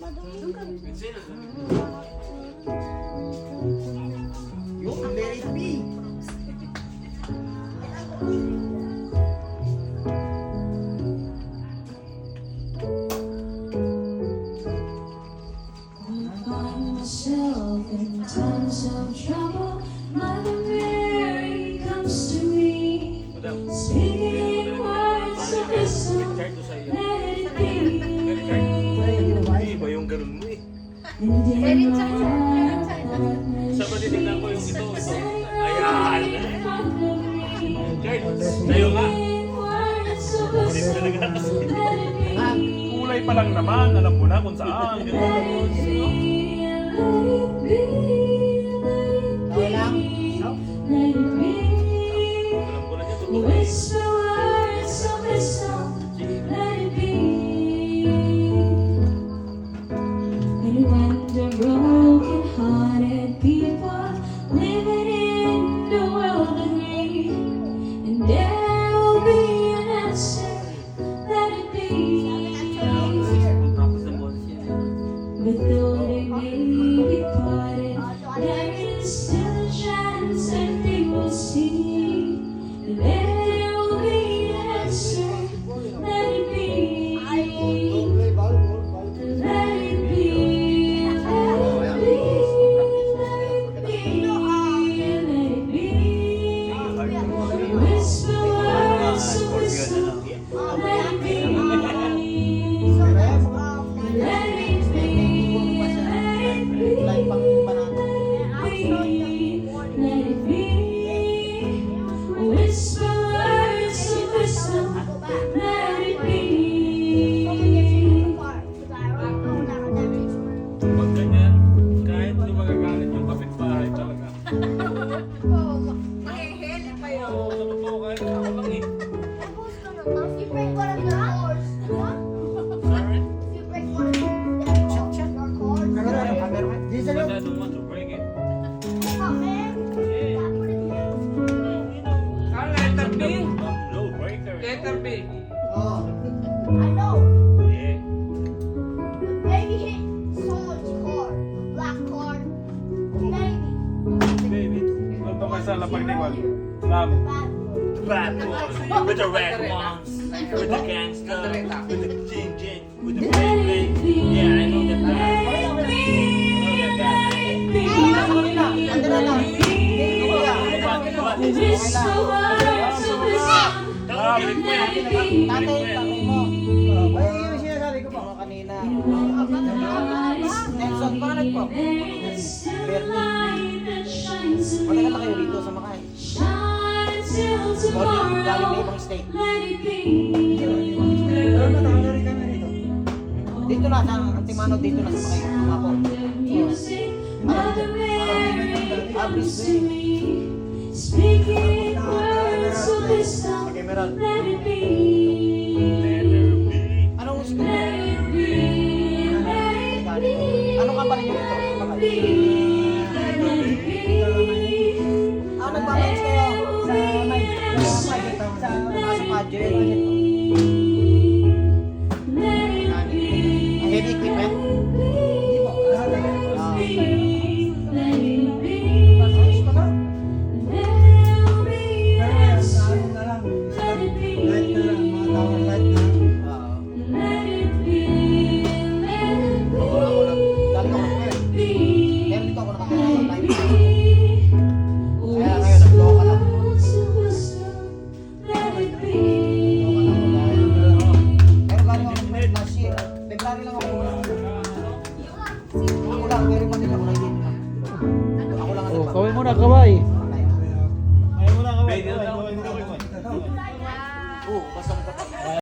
Yung let it myself in times of trouble. Mother Mary comes to me, speaking lang naman, alam mo na kung saan. Let with the I know. Yeah. Maybe hit someone's car. Black car. Maybe. Baby, huwag pa masala pag nagwag. Love. The bad boys. With the red ones. With the gangster. With the jing jing. With the bling bling. Yeah, I know the bad. I know the bad. Andala lang. Andala lang. Andala lang. Andala lang. Tawagin ko yan. Tatay, tatay mo. Oh, Ay, yung sinasabi ko po kanina. Nelson, pangalan po. There is still a light that shines in Matagal na me. kayo rito sa Makay. O, galing na ibang state. It be. Dito na, sa Antimano, dito na sa Makay. Ako. The music, Mother Mary Ah, comes to Brisbane. me, speaking words of wisdom. Emerald. Let it be. Anong gusto Let niyo? it be. Let it be. Ano ka pa rin yun ito? Let it be. Ah, nagbabayos kayo sa may sa sa sa pageant. Kawin muna, kaway. Pwede na ako. Oo, basta nagpa-